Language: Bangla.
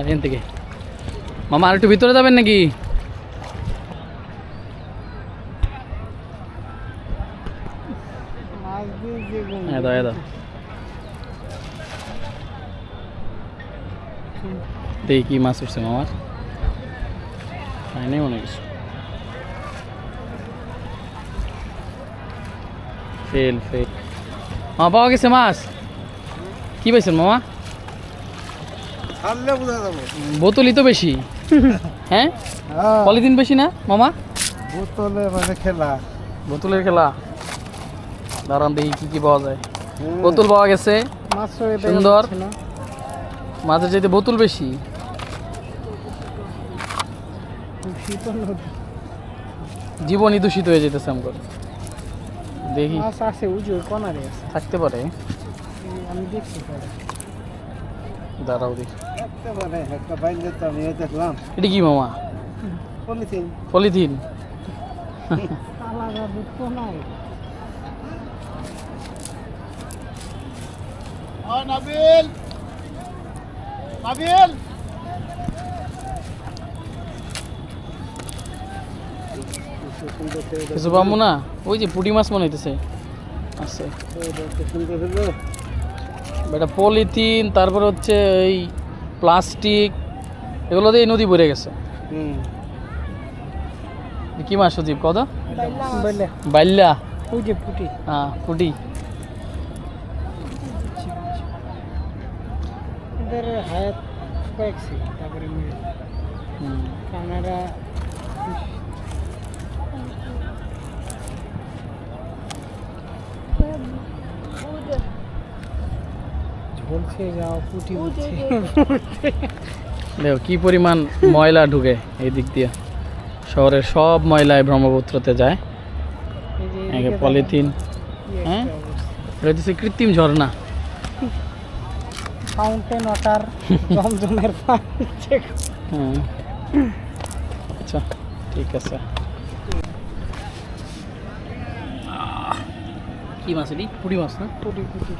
এখান থেকে। মামা, আর একটু ভিতরে যাবেন নাকি? কি মাছ উঠছে মামার পাইনি মনে কিছু। Fail fail. মা পাওয়া গেছে মাছ? কি পাইছেন মামা? বোতলই তো বেশি। হ্যাঁ? পলিথিন বেশি না মামা? বোতলে মানে খেলা। বোতলের খেলা? দাঁড়ান দেখি কি কি পাওয়া যায়। বোতল পাওয়া গেছে। সুন্দর। মাঝে যেতে বোতল বেশি। জীবনই দূষিত হয়ে যেতেছে আমার দেখি। থাকতে পারে। আমি দেখছি পরে। দাঁড়াও দেখি। মানে এটা কি মামা? পলিথিন। পলিথিন? নাবিল। নাবিল। কিছু পাবো না? ওই যে পুটি মাছ মনে হইতেছে। আছে। এটা পলিথিন তারপর হচ্ছে এই প্লাস্টিক এগুলো দিয়ে নদী ভরে গেছে। হুম। কি মাছ সজীব কত বললে। বাইল্লা পুটি। হ্যাঁ পুটি। হায়াত কয়েক ছিল তারপরে মিলে। কানাডা ঝলছে যাও পুটি উঠছে দেখো কি পরিমাণ ময়লা ঢুকে এই দিক দিয়ে। শহরের সব ময়লায় ব্রহ্মপুত্রতে যায়। পলিথিন। হ্যাঁ? এটা হচ্ছে কৃত্রিম ঝর্ণা। ফাউন্টেন ওয়াটার জমজমের হ্যাঁ। আচ্ছা ঠিক আছে। কি মাছ এটি? পুঁটি মাছ না? পুটি পুটি।